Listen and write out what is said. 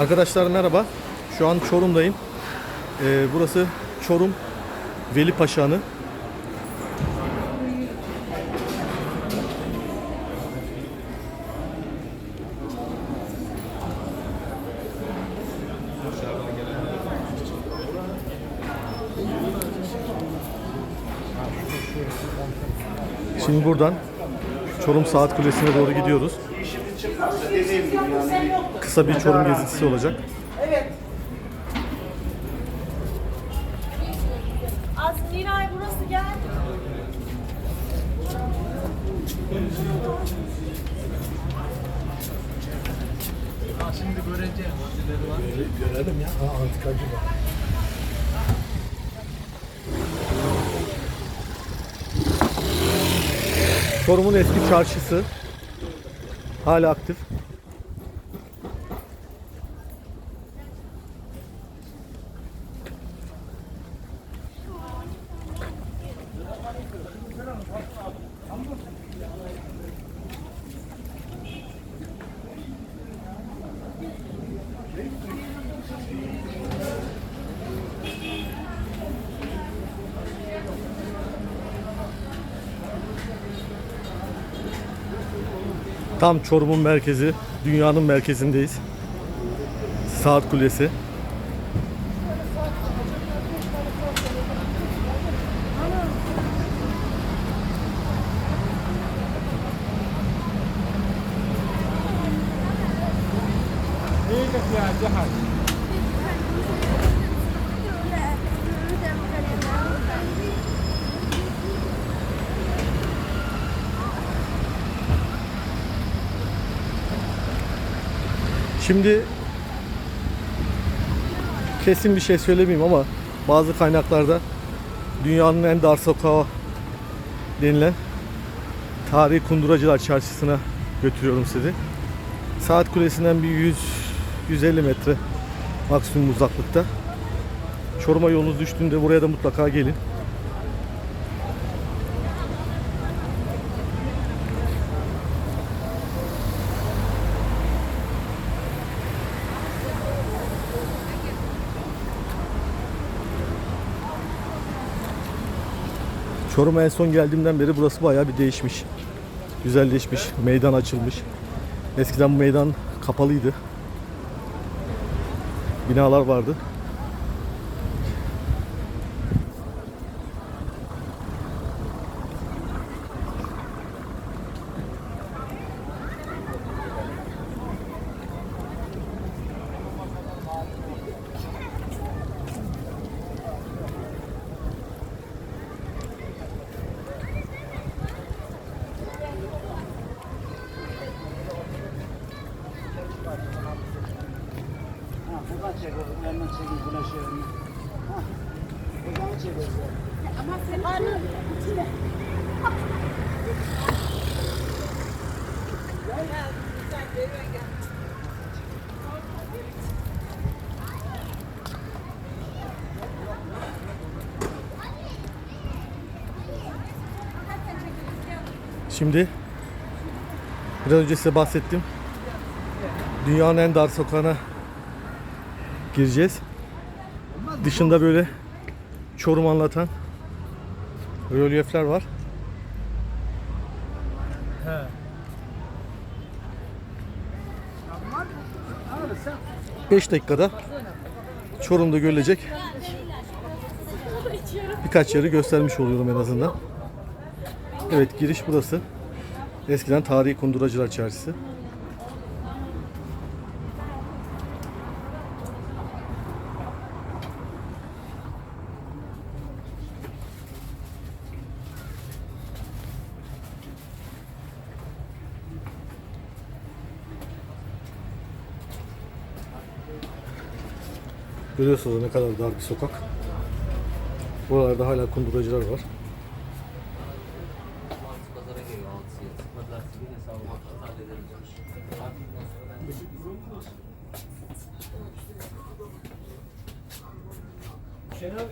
Arkadaşlar merhaba. Şu an Çorum'dayım. Ee, burası Çorum Veli Paşa'nı. Şimdi buradan Çorum Saat Kulesi'ne doğru gidiyoruz. Kısa bir Çorum gezintisi olacak. Az Miray burası gel. Şimdi göreceğim. Hangileri var? Görelim ya. Ha, antikacı var. Çorum'un eski çarşısı hala aktif. Tam Çorum'un merkezi, dünyanın merkezindeyiz. Saat Kulesi. Şimdi kesin bir şey söylemeyeyim ama bazı kaynaklarda dünyanın en dar sokağı denilen Tarihi Kunduracılar Çarşısı'na götürüyorum sizi. Saat Kulesi'nden bir 100 150 metre maksimum uzaklıkta. Çorum'a yolunuz düştüğünde buraya da mutlaka gelin. Çorum'a en son geldiğimden beri burası bayağı bir değişmiş. Güzelleşmiş, meydan açılmış. Eskiden bu meydan kapalıydı. Binalar vardı. Çekin. Ha. Buradan çek oğlum. Ama sen anı. Şimdi biraz önce size bahsettim. Dünyanın en dar sokağına gireceğiz. Dışında böyle Çorum anlatan rölyefler var. He. 5 dakikada Çorum'da görülecek birkaç yeri göstermiş oluyorum en azından. Evet giriş burası. Eskiden tarihi kunduracılar çarşısı. Görüyorsunuz ne kadar dar bir sokak. Buralarda hala kunduracılar var. Şenol